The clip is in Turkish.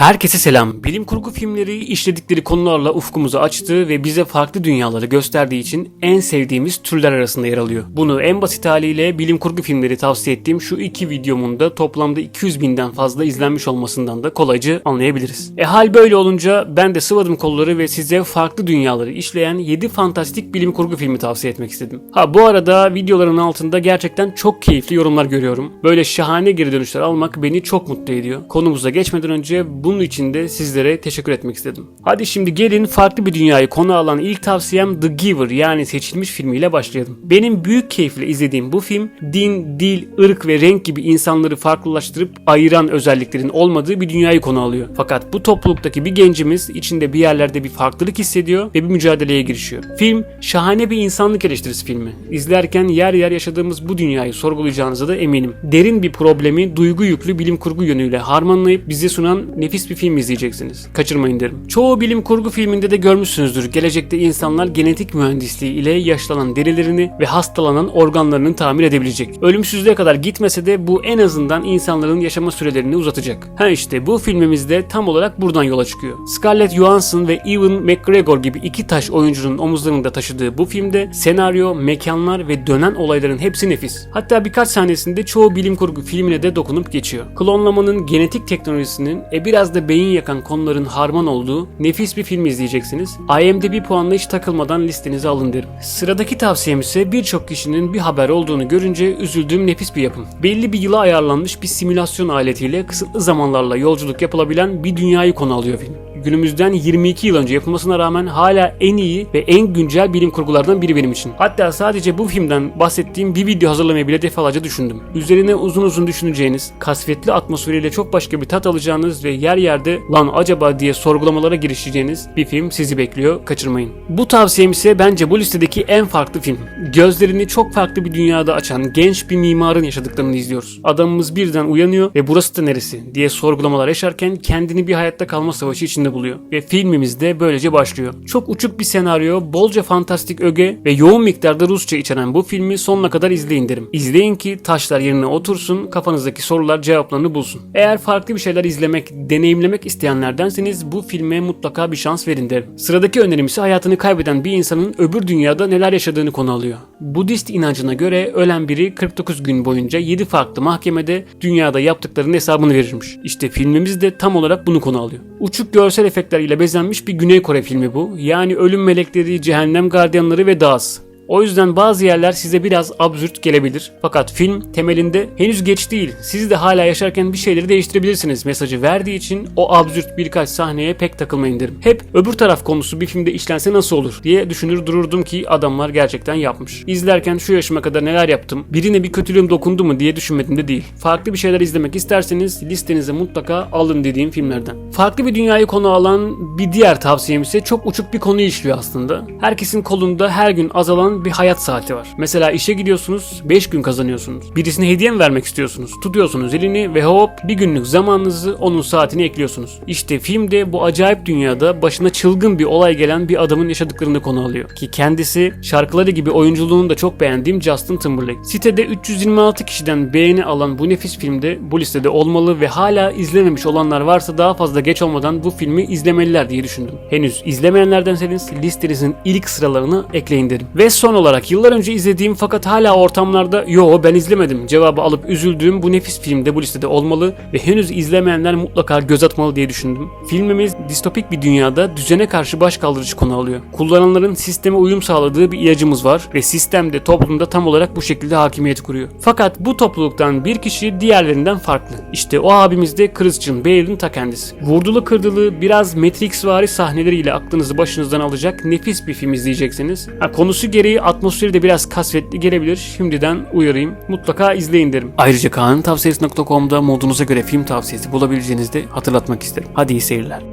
Herkese selam. Bilim kurgu filmleri işledikleri konularla ufkumuzu açtı ve bize farklı dünyaları gösterdiği için en sevdiğimiz türler arasında yer alıyor. Bunu en basit haliyle bilim kurgu filmleri tavsiye ettiğim şu iki videomun da toplamda 200 binden fazla izlenmiş olmasından da kolayca anlayabiliriz. E hal böyle olunca ben de sıvadım kolları ve size farklı dünyaları işleyen 7 fantastik bilim kurgu filmi tavsiye etmek istedim. Ha bu arada videoların altında gerçekten çok keyifli yorumlar görüyorum. Böyle şahane geri dönüşler almak beni çok mutlu ediyor. Konumuza geçmeden önce bunun için de sizlere teşekkür etmek istedim. Hadi şimdi gelin farklı bir dünyayı konu alan ilk tavsiyem The Giver yani seçilmiş filmiyle başlayalım. Benim büyük keyifle izlediğim bu film din, dil, ırk ve renk gibi insanları farklılaştırıp ayıran özelliklerin olmadığı bir dünyayı konu alıyor. Fakat bu topluluktaki bir gencimiz içinde bir yerlerde bir farklılık hissediyor ve bir mücadeleye girişiyor. Film şahane bir insanlık eleştirisi filmi. İzlerken yer yer yaşadığımız bu dünyayı sorgulayacağınıza da eminim. Derin bir problemi duygu yüklü bilim kurgu yönüyle harmanlayıp bize sunan nefis bir film izleyeceksiniz. Kaçırmayın derim. Çoğu bilim kurgu filminde de görmüşsünüzdür. Gelecekte insanlar genetik mühendisliği ile yaşlanan derilerini ve hastalanan organlarını tamir edebilecek. Ölümsüzlüğe kadar gitmese de bu en azından insanların yaşama sürelerini uzatacak. Ha işte bu filmimizde tam olarak buradan yola çıkıyor. Scarlett Johansson ve Ewan McGregor gibi iki taş oyuncunun omuzlarında taşıdığı bu filmde senaryo, mekanlar ve dönen olayların hepsi nefis. Hatta birkaç sahnesinde çoğu bilim kurgu filmine de dokunup geçiyor. Klonlamanın genetik teknolojisinin e biraz da beyin yakan konuların harman olduğu nefis bir film izleyeceksiniz. IMDb puanla hiç takılmadan listenize alın derim. Sıradaki tavsiyem ise birçok kişinin bir haber olduğunu görünce üzüldüğüm nefis bir yapım. Belli bir yıla ayarlanmış bir simülasyon aletiyle kısıtlı zamanlarla yolculuk yapılabilen bir dünyayı konu alıyor film günümüzden 22 yıl önce yapılmasına rağmen hala en iyi ve en güncel bilim kurgulardan biri benim için. Hatta sadece bu filmden bahsettiğim bir video hazırlamayı bile defalarca düşündüm. Üzerine uzun uzun düşüneceğiniz, kasvetli atmosferiyle çok başka bir tat alacağınız ve yer yerde lan acaba diye sorgulamalara girişeceğiniz bir film sizi bekliyor. Kaçırmayın. Bu tavsiyem ise bence bu listedeki en farklı film. Gözlerini çok farklı bir dünyada açan genç bir mimarın yaşadıklarını izliyoruz. Adamımız birden uyanıyor ve burası da neresi diye sorgulamalar yaşarken kendini bir hayatta kalma savaşı içinde buluyor. Ve filmimiz de böylece başlıyor. Çok uçuk bir senaryo, bolca fantastik öge ve yoğun miktarda Rusça içeren bu filmi sonuna kadar izleyin derim. İzleyin ki taşlar yerine otursun, kafanızdaki sorular cevaplarını bulsun. Eğer farklı bir şeyler izlemek, deneyimlemek isteyenlerdenseniz bu filme mutlaka bir şans verin derim. Sıradaki önerim ise hayatını kaybeden bir insanın öbür dünyada neler yaşadığını konu alıyor. Budist inancına göre ölen biri 49 gün boyunca 7 farklı mahkemede dünyada yaptıklarının hesabını verirmiş. İşte filmimiz de tam olarak bunu konu alıyor. Uçuk görsel efektler bezenmiş bir Güney Kore filmi bu. Yani ölüm melekleri, cehennem gardiyanları ve Dağız. O yüzden bazı yerler size biraz absürt gelebilir. Fakat film temelinde henüz geç değil. Siz de hala yaşarken bir şeyleri değiştirebilirsiniz mesajı verdiği için o absürt birkaç sahneye pek takılmayın derim. Hep öbür taraf konusu bir filmde işlense nasıl olur diye düşünür dururdum ki adamlar gerçekten yapmış. İzlerken şu yaşıma kadar neler yaptım, birine bir kötülüğüm dokundu mu diye düşünmedim de değil. Farklı bir şeyler izlemek isterseniz listenize mutlaka alın dediğim filmlerden. Farklı bir dünyayı konu alan bir diğer tavsiyem ise çok uçuk bir konuyu işliyor aslında. Herkesin kolunda her gün azalan bir hayat saati var. Mesela işe gidiyorsunuz 5 gün kazanıyorsunuz. Birisine hediye mi vermek istiyorsunuz? Tutuyorsunuz elini ve hop bir günlük zamanınızı onun saatine ekliyorsunuz. İşte filmde bu acayip dünyada başına çılgın bir olay gelen bir adamın yaşadıklarını konu alıyor. Ki kendisi şarkıları gibi oyunculuğunu da çok beğendiğim Justin Timberlake. Sitede 326 kişiden beğeni alan bu nefis filmde bu listede olmalı ve hala izlememiş olanlar varsa daha fazla geç olmadan bu filmi izlemeliler diye düşündüm. Henüz izlemeyenlerdenseniz listenizin ilk sıralarını ekleyin derim. Ve son olarak yıllar önce izlediğim fakat hala ortamlarda yo ben izlemedim cevabı alıp üzüldüğüm bu nefis filmde bu listede olmalı ve henüz izlemeyenler mutlaka göz atmalı diye düşündüm. Filmimiz distopik bir dünyada düzene karşı baş kaldırıcı konu alıyor. Kullananların sisteme uyum sağladığı bir ilacımız var ve sistem de toplumda tam olarak bu şekilde hakimiyet kuruyor. Fakat bu topluluktan bir kişi diğerlerinden farklı. İşte o abimiz de Christian Bale'ın ta kendisi. Vurdulu kırdılı biraz Matrix vari sahneleriyle aklınızı başınızdan alacak nefis bir film izleyeceksiniz. Ha, konusu gereği atmosferi de biraz kasvetli gelebilir. Şimdiden uyarayım. Mutlaka izleyin derim. Ayrıca kaan'ın tavsiyesi.com'da modunuza göre film tavsiyesi bulabileceğinizi de hatırlatmak isterim. Hadi iyi seyirler.